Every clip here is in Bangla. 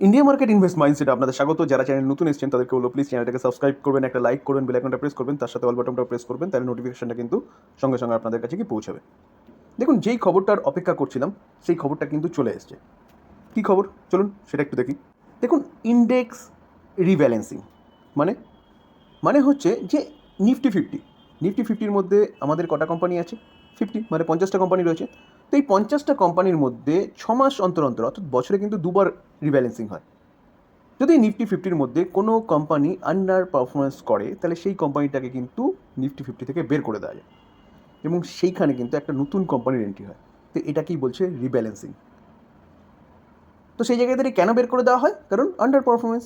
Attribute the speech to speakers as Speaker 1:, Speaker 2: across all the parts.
Speaker 1: ইন্ডিয়া মার্কেট ইনভেস্ট মাইন্ডসেট আপনাদের স্বাগত। যারা চ্যানেল নতুন এসেছেন, তাদেরকে বলো প্লিজ চ্যানেলটাকে সাবস্ক্রাইব করবেন, একটা লাইক করবেন বেল আইকনটা প্রেস করবেন, তার সাথে অল বাটনটা প্রেস করবেন, তাহলে নোটিফিকেশনটা কিন্তু সঙ্গে সঙ্গে আপনাদের কাছে কি পৌঁছাবে। দেখুন, যেই খবরটার অপেক্ষা করছিলাম, সেই খবরটা কিন্তু চলে এসছে। কী খবর? চলুন, সেটা একটু দেখি। দেখুন ইন্ডেক্স রিব্যালেন্সিং মানে মানে হচ্ছে যে নিফটি ফিফটি নিফটি ফিফটির মধ্যে আমাদের কটা কোম্পানি আছে? ফিফটি মানে পঞ্চাশটা কোম্পানি রয়েছে। তো এই পঞ্চাশটা কোম্পানির মধ্যে ছ মাস অন্তর অন্তর, অর্থাৎ বছরে কিন্তু দুবার রিব্যালেন্সিং হয়। যদি নিফটি ফিফটির মধ্যে কোনো কোম্পানি আন্ডার পারফরমেন্স করে, তাহলে সেই কোম্পানিটাকে কিন্তু নিফটি ফিফটি থেকে বের করে দেওয়া যায়। এবং সেইখানে কিন্তু একটা নতুন কোম্পানির এন্ট্রি হয়। তো এটাকেই বলছে রিব্যালেন্সিং তো সেই জায়গায় দাঁড়িয়ে কেন বের করে দেওয়া হয়? কারণ আন্ডার পারফরমেন্স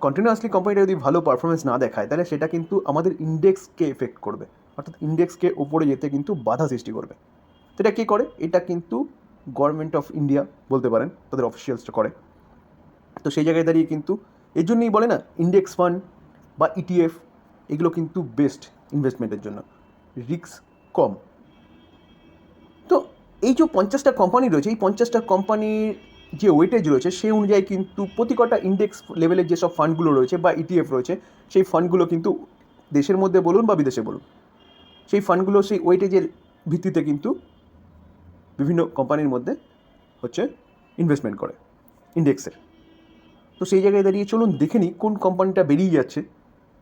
Speaker 1: কন্টিনিউয়াসলি কোম্পানিটা যদি ভালো পারফরমেন্স না দেখায়, তাহলে সেটা কিন্তু আমাদের ইন্ডেক্সকে এফেক্ট করবে। অর্থাৎ ইন্ডেক্সকে ওপরে যেতে কিন্তু বাধা সৃষ্টি করবে। তো এটা কে করে? এটা কিন্তু গভর্নমেন্ট অফ ইন্ডিয়া বলতে পারেন, তাদের অফিসিয়ালসটা করে। তো সেই জায়গায় দাঁড়িয়ে কিন্তু এর জন্যই বলে না ইন্ডেক্স ফান্ড বা ইটিএফ এগুলো কিন্তু বেস্ট ইনভেস্টমেন্টের জন্য। রিস্ক কম। তো এই যে পঞ্চাশটা কোম্পানি রয়েছে, এই পঞ্চাশটা কোম্পানির যে ওয়েটেজ রয়েছে, সেই অনুযায়ী কিন্তু প্রতি কটা ইন্ডেক্স লেভেলের যেসব ফান্ডগুলো রয়েছে বা ইটিএফ রয়েছে, সেই ফান্ডগুলো কিন্তু দেশের মধ্যে বলুন বা বিদেশে বলুন, সেই ফান্ডগুলো সেই ওয়েটেজের ভিত্তিতে কিন্তু বিভিন্ন কোম্পানির মধ্যে হচ্ছে ইনভেস্টমেন্ট করে ইন্ডেক্সের তো সেই জায়গায় দাঁড়িয়ে চলুন, দেখে নিই কোন কোম্পানিটা বেরিয়ে যাচ্ছে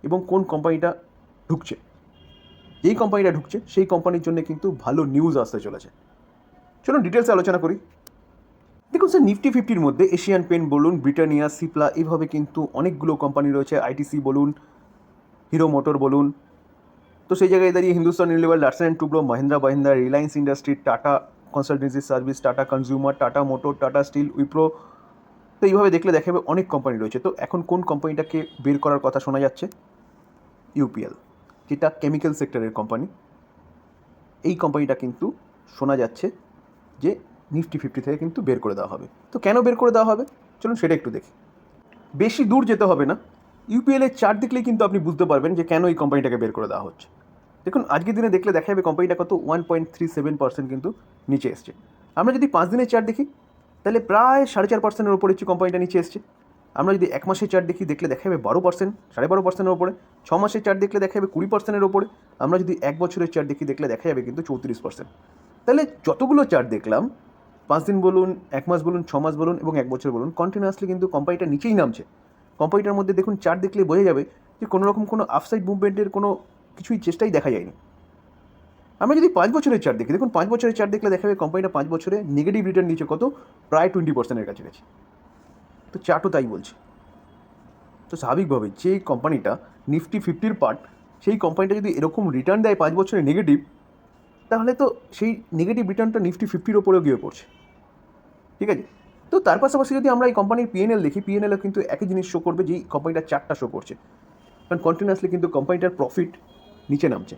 Speaker 1: এবং কোন কোম্পানিটা ঢুকছে। যেই কোম্পানিটা ঢুকছে, সেই কোম্পানির জন্য কিন্তু ভালো নিউজ আসতে চলেছে। চলুন ডিটেলসে আলোচনা করি। দেখুন স্যার নিফটি ফিফটির মধ্যে এশিয়ান পেন বলুন ব্রিটানিয়া সিপলা এইভাবে কিন্তু অনেকগুলো কোম্পানি রয়েছে। আইটিসি বলুন হিরো মোটর বলুন। তো সেই জায়গায় দাঁড়িয়ে Hindustan Unilever Larsen Toubro Mahindra Mahindra Reliance industry Tata consultancy service Tata consumer Tata motor Tata steel Wipro তো এইভাবে দেখলে দেখা যাবে অনেক কোম্পানি রয়েছে। তো এখন কোন কোম্পানিটাকে বের করার কথা শোনা যাচ্ছে? ইউপিএল যেটা কেমিক্যাল সেক্টরের কোম্পানি এই কোম্পানিটা কিন্তু শোনা যাচ্ছে যে নিফটি ফিফটি থেকে কিন্তু বের করে দেওয়া হবে। তো কেন বের করে দেওয়া হবে? চলুন সেটা একটু দেখি। বেশি দূর যেতে হবে না। ইউপিএলের চার্ট দেখলেই কিন্তু আপনি বুঝতে পারবেন যে কেন এই কোম্পানিটাকে বের করে দেওয়া হচ্ছে। দেখুন, আজকের দিনে দেখলে দেখা যাবে কোম্পানিটা কত? One point three seven percent কিন্তু নিচে এসছে। আমরা যদি পাঁচ দিনের চার্ট দেখি, তাহলে প্রায় সাড়ে চার পার্সেন্টের ওপরে হচ্ছে কোম্পানিটা নিচে এসছে। আমরা যদি এক মাসের চার্ট দেখি, দেখলে দেখা যাবে বারো পার্সেন্ট সাড়ে বারো পার্সেন্টের ওপরে ছ মাসের চার্ট দেখলে দেখা যাবে কুড়ি পার্সেন্টের ওপরে আমরা যদি এক বছরের চার্ট দেখি, দেখলে দেখা যাবে কিন্তু চৌত্রিশ পার্সেন্ট তাহলে যতগুলো চার্ট দেখলাম, পাঁচ দিন বলুন, এক মাস বলুন, ছ মাস বলুন এবং এক বছর বলুন কন্টিনিউয়াসলি কিন্তু কোম্পানিটা নিচেই নামছে। কোম্পানিটার মধ্যে দেখুন চার্ট দেখলে বোঝা যাবে যে কোনো রকম কোনো আফসাইড মুভমেন্টের কোনো কিছুই চেষ্টাই দেখা যায়নি। আমরা যদি পাঁচ বছরের চার্ট দেখি, দেখুন পাঁচ বছরের চার্ট দেখলে দেখা যাবে কোম্পানিটা পাঁচ বছরে নেগেটিভ রিটার্ন নিচে কত? প্রায় টোয়েন্টি পার্সেন্টের কাছাকাছি। তো চার্টও তাই বলছে। তো স্বাভাবিকভাবে যে কোম্পানিটা নিফটি ফিফটির পার্ট সেই কোম্পানিটা যদি এরকম রিটার্ন দেয় পাঁচ বছরে নেগেটিভ তাহলে তো সেই নেগেটিভ রিটার্নটা নিফটি ফিফটির ওপরেও গিয়ে পড়ছে। ঠিক আছে? তো তার পাশাপাশি যদি আমরা এই কোম্পানির পিএনএল দেখি পিএনএলও কিন্তু একই জিনিস শো করবে যেই কোম্পানিটা চারটা শো করছে। কারণ কন্টিনিউয়াসলি কিন্তু কোম্পানিটার প্রফিট নিচে নামছে।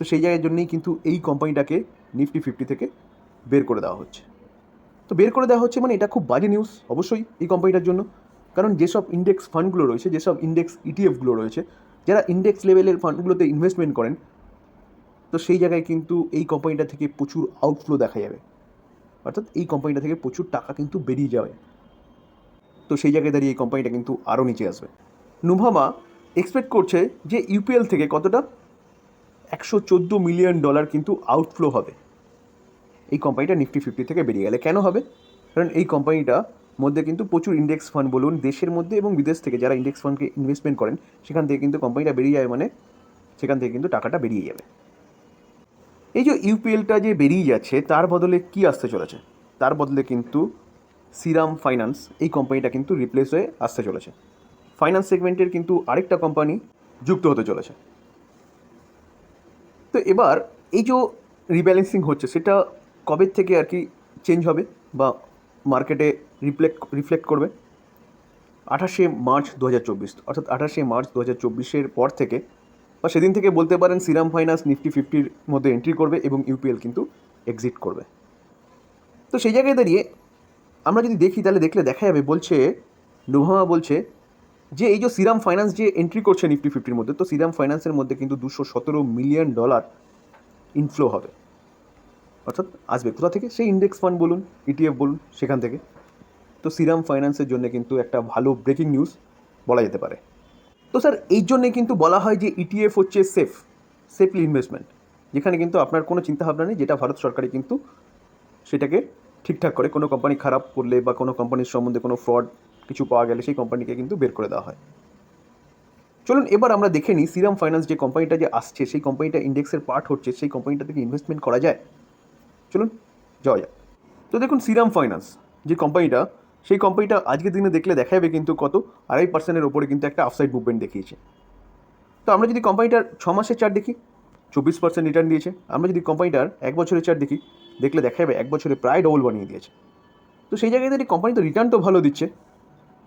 Speaker 1: তো সেই জায়গার জন্যই কিন্তু এই কোম্পানিটাকে নিফটি ফিফটি থেকে বের করে দেওয়া হচ্ছে। তো বের করে দেওয়া হচ্ছে মানে এটা খুব বাজে নিউজ অবশ্যই এই কোম্পানিটার জন্য। কারণ যেসব ইন্ডেক্স ফান্ডগুলো রয়েছে, যেসব ইন্ডেক্স ইটিএফগুলো রয়েছে, যারা ইন্ডেক্স লেভেলের ফান্ডগুলোতে ইনভেস্টমেন্ট করেন, তো সেই জায়গায় কিন্তু এই কোম্পানিটা থেকে প্রচুর আউটফ্লো দেখা যাবে। অর্থাৎ এই কোম্পানিটা থেকে প্রচুর টাকা কিন্তু বেরিয়ে যাবে। তো সেই জায়গায় দাঁড়িয়ে এই কোম্পানিটা কিন্তু আরও নিচে আসবে। নুভামা এক্সপেক্ট করছে যে ইউপিএল থেকে কতটা একশো চোদ্দ মিলিয়ন ডলার কিন্তু আউটফ্লো হবে। এই কোম্পানিটা নিফটি ফিফটি থেকে বেরিয়ে গেলে কেন হবে? কারণ এই কোম্পানিটা মধ্যে কিন্তু প্রচুর ইন্ডেক্স ফান্ড বলুন, দেশের মধ্যে এবং বিদেশ থেকে যারা ইন্ডেক্স ফান্ডকে ইনভেস্টমেন্ট করেন, সেখান থেকে কিন্তু কোম্পানিটা বেরিয়ে যাবে মানে সেখান থেকে কিন্তু টাকাটা বেরিয়ে যাবে। এই যে ইউপিএলটা যে বেরিয়ে যাচ্ছে, তার বদলে কি আসতে চলেছে? তার বদলে কিন্তু সিরাম ফাইন্যান্স এই কোম্পানিটা কিন্তু রিপ্লেস হয়ে আসতে চলেছে। ফাইন্যান্স সেগমেন্টের কিন্তু আরেকটা কোম্পানি যুক্ত হতে চলেছে। তো এবার এই যে রিব্যালেন্সিং হচ্ছে, সেটা কবে থেকে আর কি চেঞ্জ হবে বা মার্কেটে রিফ্লেক্ট রিফ্লেক্ট করবে? আঠাশে মার্চ দু হাজার চব্বিশ, অর্থাৎ আঠাশে মার্চ দু হাজার চব্বিশের পর থেকে, বা সেদিন থেকে বলতে পারেন সিরাম ফাইন্যান্স নিফটি ফিফটির মধ্যে এন্ট্রি করবে এবং ইউপিএল কিন্তু এক্সিট করবে। তো সেই জায়গায় দাঁড়িয়ে আমরা যদি দেখি, তাহলে দেখলে দেখা যাবে, বলছে নোভামা বলছে যে এই যে সিরাম ফাইন্যান্স যে এন্ট্রি করছে নিফটি ফিফটির মধ্যে, তো সিরাম ফাইন্যান্সের মধ্যে কিন্তু দুশো সতেরো মিলিয়ন ডলার ইনফ্লো হবে। অর্থাৎ আসবে কোথা থেকে? সেই ইন্ডেক্স ফান্ড বলুন ইটিএফ বলুন, সেখান থেকে। তো সিরাম ফাইন্যান্সের জন্য কিন্তু একটা ভালো ব্রেকিং নিউজ বলা যেতে পারে। তো স্যার এই জন্যে কিন্তু বলা হয় যে ইটিএফ হচ্ছে সেফ সেফলি ইনভেস্টমেন্ট যেখানে কিন্তু আপনার কোনো চিন্তাভাবনা নেই, যেটা ভারত সরকারই কিন্তু সেটাকে ঠিকঠাক করে, কোনো কোম্পানি খারাপ করলে বা কোনো কোম্পানির সম্বন্ধে কোনো ফ্রড কিছু পাওয়া গেলে সেই কোম্পানিকে কিন্তু বের করে দেওয়া হয়। চলুন এবার আমরা দেখে নিই সিরাম ফাইন্যান্স যে কোম্পানিটা যে আসছে, সেই কোম্পানিটা ইন্ডেক্সের পার্ট হচ্ছে, সেই কোম্পানিটা থেকে ইনভেস্টমেন্ট করা যায়। চলুন যাওয়া যাক। তো দেখুন সিরাম ফাইন্যান্স যে কোম্পানিটা সেই কোম্পানিটা আজকের দিনে দেখলে দেখা যাবে কিন্তু কত? আড়াই পার্সেন্টের ওপরে কিন্তু একটা আফসাইড মুভমেন্ট দেখিয়েছে। তো আমরা যদি কোম্পানিটার ছ মাসের চার্ট দেখি, চব্বিশ পার্সেন্ট রিটার্ন দিয়েছে। আমরা যদি কোম্পানিটার এক বছরের চার্ট দেখি, দেখলে দেখা যাবে এক বছরে প্রায় ডবল বানিয়ে দিয়েছে। তো সেই জায়গায় কোম্পানি তো রিটার্ন তো ভালো দিচ্ছে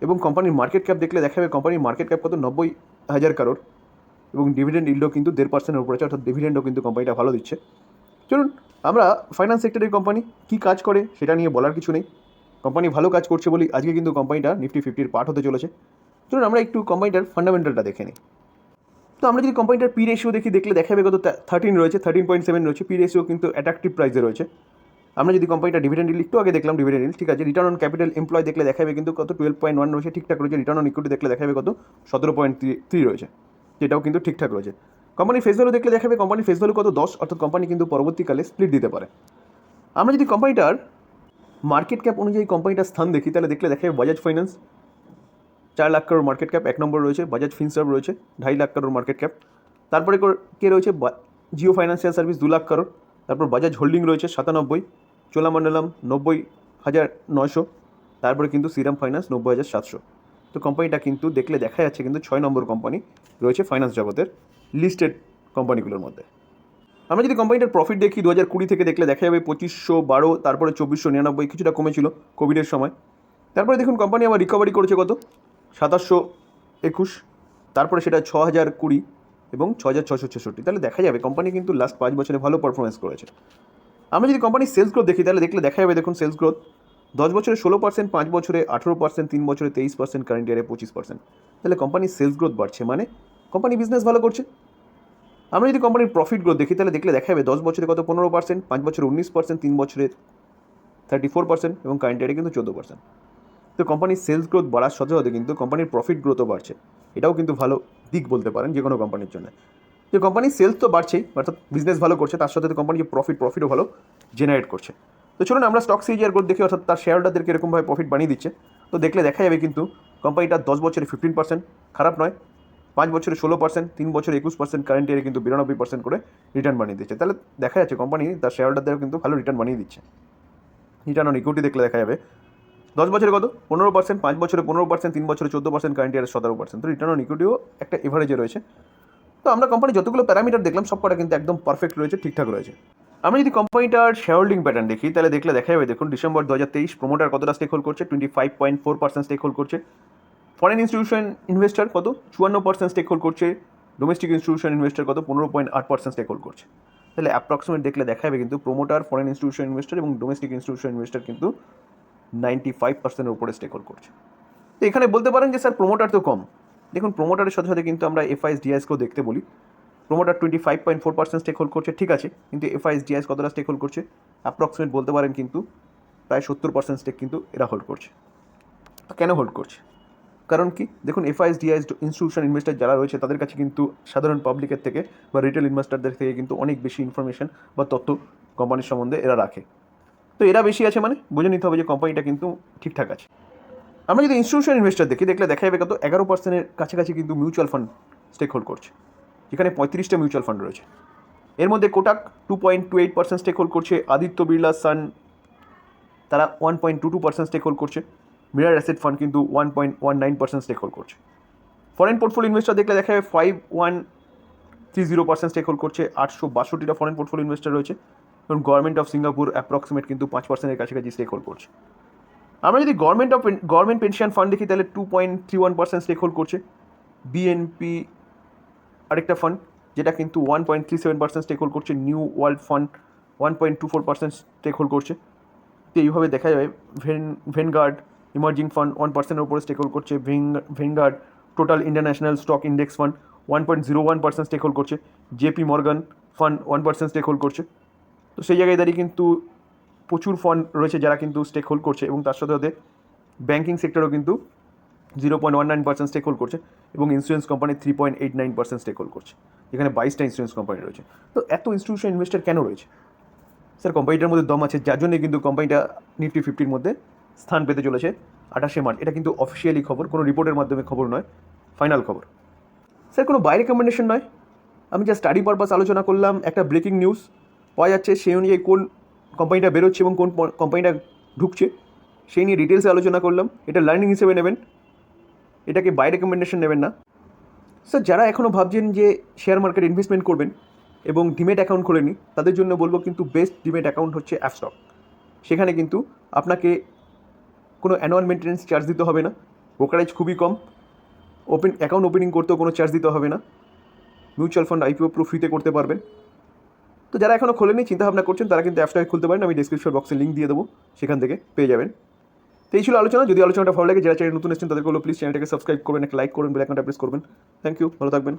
Speaker 1: এবং কোম্পানির মার্কেট ক্যাপ দেখলে দেখা যাবে কোম্পানির মার্কেট ক্যাপ কত? নব্বই হাজার কারোর এবং ডিভিডেন্ড ইল্ডও কিন্তু দেড় পার্সেন্টের উপরে আছে, অর্থাৎ ডিভিডেন্ডও কিন্তু কোম্পানিটা ভালো দিচ্ছে। চলুন, আমরা ফাইন্যান্স সেক্টরের কোম্পানি কী কাজ করে সেটা নিয়ে বলার কিছু নেই। কোম্পানি ভালো কাজ করছে বলি আজকে কিন্তু কোম্পানিটা নিফটি ফিফটির পার্ট হতে চলেছে। চলুন, আমরা একটু কোম্পানিটার ফান্ডামেন্টালটা দেখে নিই। তো আমরা যদি কোম্পানিটার পি রেশিও দেখি, দেখলে দেখা যাবে কত থার্টিন রয়েছে থার্টিন পয়েন্ট সেভেন রয়েছে। পি রেশিও কিন্তু অ্যাট্রাকটিভ প্রাইসে রয়েছে। আমরা যদি কোম্পানিটা ডিভিডেন্ড ডিল একটু আগে দেখলাম ডিভিডেন্ড ডিল ঠিক আছে? রিটার্ন অন ক্যাপিটাল এমপ্লয় দেখলে দেখা যাবে কিন্তু কত? টুয়েলভ পয়েন্ট ওয়ান রয়েছে, ঠিকঠাক রয়েছে। রিটার্ন অন ইকুইটি দেখলে দেখা যাবে কত? সতেরো পয়েন্ট থ্রি রয়েছে, যেটাও কিন্তু ঠিকঠাক রয়েছে। কোম্পানি ফেস ভ্যালু দেখলে দেখাবে যাবে কোম্পানির ফেস ভ্যালু কত? দশ, অর্থাৎ কোম্পানি কিন্তু পরবর্তীকালে স্প্লিট দিতে পারে। আমরা যদি কোম্পানিটার মার্কেট ক্যাপ অনুযায়ী কোম্পানিটার স্থান দেখি, তাহলে দেখলে দেখাবে বাজাজ ফাইন্যান্স চার লাখ কারোর মার্কেট ক্যাপ এক নম্বর রয়েছে। বাজাজ ফিনসার্ভ রয়েছে, ঢাই লাখ কারোর মার্কেট ক্যাপ তারপরে কে রয়েছে? জিও ফাইন্যান্সিয়াল সার্ভিস দু লাখ কারোর তারপর বাজাজ হোল্ডিং রয়েছে, সাতানব্বই। চোলামণ্ডলম নব্বই হাজার নয়শো, তারপরে কিন্তু সিরাম ফাইন্যান্স নব্বই হাজার সাতশো। তো কোম্পানিটা কিন্তু দেখলে দেখা যাচ্ছে কিন্তু ছয় নম্বর কোম্পানি রয়েছে ফাইন্যান্স জগতের লিস্টেড কোম্পানিগুলোর মধ্যে। আমরা যদি কোম্পানিটার প্রফিট দেখি দু হাজার কুড়ি থেকে দেখলে দেখা যাবে পঁচিশশো বারো, তারপরে চব্বিশশো নিরানব্বই, কিছুটা কমেছিল কোভিডের সময়। তারপরে দেখুন, কোম্পানি আবার রিকভারি করেছে কত? সাতাশশো একুশ, তারপরে সেটা ছ হাজার কুড়ি এবং ছ হাজার ছশো ছেষট্টি। তাহলে দেখা যাবে কোম্পানি কিন্তু লাস্ট পাঁচ বছরে ভালো পারফরমেন্স করেছে। আমরা যদি কোম্পানির সেলস গ্রোথ দেখি, তাহলে দেখলে দেখা যাবে দেখুন সেলস গ্রোথ দশ বছরে ষোলো পার্সেন্ট পাঁচ বছরে আঠেরো পার্সেন্ট তিন বছরে তেইশ পার্সেন্ট কারেন্ট ইয়ারে পঁচিশ পার্সেন্ট তাহলে কোম্পানির সেলস গ্রোথ বাড়ছে মানে কোম্পানি বিজনেস ভালো করছে। আমরা যদি কোম্পানির প্রফিট গ্রোথ দেখি, তাহলে দেখলে দেখা যাবে দশ বছরে কত? পনেরো পার্সেন্ট পাঁচ বছরে উনিশ পার্সেন্ট তিন বছরে থার্টি ফোর পার্সেন্ট এবং কারেন্ট ইয়ারে কিন্তু চোদ্দ পার্সেন্ট তো কোম্পানির সেলস গ্রোথ বাড়ার সাথে সাথে কিন্তু কোম্পানির প্রফিট গ্রোথও বাড়ছে। এটাও কিন্তু ভালো দিক বলতে পারেন যে কোনো কোম্পানির জন্য। যে কোম্পানি সেলস তো বাড়ছেই, অর্থাৎ বিজনেস ভালো করছে, তার সাথে কোম্পানি যে প্রফিট প্রফিটও ভালো জেনারেট করছে। তো চলুন আমরা স্টক সিজিআর গ্রোথ দেখি, অর্থাৎ তার শেয়ার হোল্ডারদেরকে এরকমভাবে প্রফিট বানিয়ে দিচ্ছে। তো দেখলে দেখা যাবে কিন্তু কোম্পানিটা দশ বছরে ফিফটিন পার্সেন্ট খারাপ নয়। পাঁচ বছরে ষোলো পার্সেন্ট তিন বছরে একুশ পার্সেন্ট কারেন্ট ইয়ারে কিন্তু বিরানব্বই পার্সেন্ট করে রিটার্ন বানিয়ে দিচ্ছে। তাহলে দেখা যাচ্ছে কোম্পানি তার শেয়ার হোল্ডারদেরও কিন্তু ভালো রিটার্ন বানিয়ে দিচ্ছে। রিটার্ন অন ইকুইটি দেখলে দেখা যাবে, দশ বছরে কত? পনেরো পার্সেন্ট পাঁচ বছরে পনেরো পার্সেন্ট তিন বছরে চোদ্দ পার্সেন্ট কারেন্ট ইয়ারে সতেরো পার্সেন্ট তো রিটার্ন অন ইকুইটিও একটা এভারেজে রয়েছে। তো আমরা কোম্পানি যতগুলো প্যারামিটার দেখলাম সব কটা কিন্তু একদম পারফেক্ট রয়েছে, ঠিকঠাক রয়েছে। আমরা যদি কোম্পানিটার শেয়ার হোল্ডিং প্যাটার্ন দেখি, তাহলে দেখলে দেখা যাবে, দেখুন ডিসেম্বর দু হাজার তেইশ প্রোমোটার কতটা স্টেক হোল্ড করছে? Twenty five point four percent stake hold করছে। ফরেন ইনস্টিটিউশন ইনভেস্টার কত? চুয়ান্ন পার্সেন্ট স্টেক হোল্ড করছে। ডোমেস্টিক ইনস্টিটিউশন ইনভেস্টার কত? পনেরো পয়েন্ট আট পার্সেন্ট স্টেক হোল্ড করছে। তাহলে অ্যাপ্রক্সিমেট দেখলে দেখা যাবে কিন্তু প্রোমোটার ফরেন ইনস্টিটিউশন ইনভেস্টার এবং ডোমেস্টিক ইনস্টিটিউশন ইনভেস্টার কিন্তু নাইনটি ফাইভ পার্সেন্টের উপরে স্টেক হোল্ড করছে। তো এখানে বলতে পারেন যে, স্যার প্রোমোটার তো কম। দেখুন প্রোমোটারের সাথে সাথে কিন্তু আমরা এফআইএস ডিআইএসকেও দেখতে বলি। Promoter twenty five point four percent stake hold করছে, ঠিক আছে, কিন্তু এফআইএস ডিআইএস কতটা স্টেক হোল্ড করছে? অ্যাপ্রক্সিমেট বলতে পারেন কিন্তু প্রায় সত্তর পার্সেন্ট স্টেক কিন্তু এরা হোল্ড করছে। তো কেন হোল্ড করছে? কারণ কি? দেখুন এফআইএস ডিআইএস ইনস্টিটিউশন ইনভেস্টার যারা রয়েছে, তাদের কাছে কিন্তু সাধারণ পাবলিকের থেকে বা রিটেল ইনভেস্টারদের থেকে কিন্তু অনেক বেশি ইনফরমেশন বা তথ্য কোম্পানির সম্বন্ধে এরা রাখে। তো এরা বেশি আছে মানে? বুঝে নিতে হবে যে কোম্পানিটা কিন্তু ঠিকঠাক আছে। আমরা যদি ইনস্টিটিউশন ইনভেস্টার দেখি, দেখলে দেখা যাবে কত এগারো পার্সেন্টের কাছাকাছি কিন্তু মিউচুয়াল ফান্ড স্টেক হোল্ড করছে। যেখানে পঁয়ত্রিশটা মিউচুয়াল ফান্ড রয়েছে। এর মধ্যে Kotak two point two eight percent stake hold করছে, আদিত্য বিড়লা সান, তারা one point two two percent stake hold করছে, মিরার অ্যাসেট ফান্ড কিন্তু one point one nine percent stake hold করছে। ফরেন পোর্টফোলিও ইনভেস্টার দেখলে দেখা যাবে five one three zero percent stake hold করছে, আটশো বাষট্টিটা ফরেন পোর্টফোলিও ইনভেস্টার রয়েছে, এবং গভর্নমেন্ট অফ সিঙ্গাপুর অ্যাপ্রক্সিমেট কিন্তু পাঁচ পার্সেন্টের কাছাকাছি স্টেক হোল্ড করছে। আমরা যদি government of government pension fund দেখি তাহলে two point three one percent stake hold করছে বিএনপি আরেকটা ফান্ড যেটা কিন্তু one point three seven percent stake hold করছে। New world fund one point two four percent stake hold করছে। তো এইভাবে দেখা যাবে Van Vanguard emerging fund one পার্সেন্টের উপরে স্টেক হোল্ড করছে। Vanguard total international stock index fund one point zero one percent stake hold করছে। JP Morgan fund one percent stake hold করছে। তো সেই জায়গায় দাঁড়িয়ে কিন্তু প্রচুর ফান্ড রয়েছে যারা কিন্তু স্টেক হোল্ড করছে এবং তার সাথে সাথে ব্যাঙ্কিং সেক্টরও কিন্তু zero point one nine percent stake hold করছে এবং insurance company three point eight nine percent stake hold করছে। এখানে বাইশটা ইন্স্যুরেন্স কোম্পানি রয়েছে। তো এত ইনস্টিটিউশন ইনভেস্টার কেন রয়েছে? স্যার কোম্পানিটার মধ্যে দম আছে, যার জন্য কিন্তু কোম্পানিটা নিফটি ফিফটির মধ্যে স্থান পেতে চলেছে আঠাশে মার্চ। এটা কিন্তু অফিসিয়ালি খবর, কোনো রিপোর্টের মাধ্যমে খবর নয় ফাইনাল খবর। স্যার কোনো বাই রেকমেন্ডেশন নয়? আমি যা স্টাডি পারপাস আলোচনা করলাম, একটা ব্রেকিং নিউজ পাওয়া যাচ্ছে সেই অনুযায়ী কোন কোম্পানিটা বেরোচ্ছে এবং কোন কোম্পানিটা ঢুকছে, সেই নিয়ে ডিটেলসে আলোচনা করলাম। এটা লার্নিং হিসেবে নেবেন। এটাকে বাই রেকমেন্ডেশন নেবেন না। স্যার যারা এখনও ভাবছেন যে শেয়ার মার্কেট ইনভেস্টমেন্ট করবেন এবং ডিমেট অ্যাকাউন্ট খোলেনি তাদের জন্য বলব কিন্তু বেস্ট ডিমেট অ্যাকাউন্ট হচ্ছে অ্যাপস্টক সেখানে কিন্তু আপনাকে কোনো অ্যানুয়াল মেনটেন্যান্স চার্জ দিতে হবে না। ব্রোকারেজ খুবই কম। ওপেন অ্যাকাউন্ট ওপেনিং করতেও কোনো চার্জ দিতে হবে না। মিউচুয়াল ফান্ড আইপিও পুরো ফ্রিতে করতে পারবেন। তো যারা এখনও খোলেনি চিন্তা ভাবনা করছেন, তারা কিন্তু অ্যাপসটাকে খুলতে পারেন। আমি ডিসক্রিপশন বক্সে লিঙ্ক দিয়ে দেবো, সেখান থেকে পেয়ে যাবেন। তো এই ছিল আলোচনা। যদি আলোচনাটা ভালো লাগে, যারা চ্যানেল নতুন এসেছেন, তাদেরকে প্লিজ চ্যানেলটাকে সাবস্ক্রাইব করবেন, একটা লাইক করবেন বেল প্রেস করবেন। থ্যাংক ইউ ভালো থাকবেন।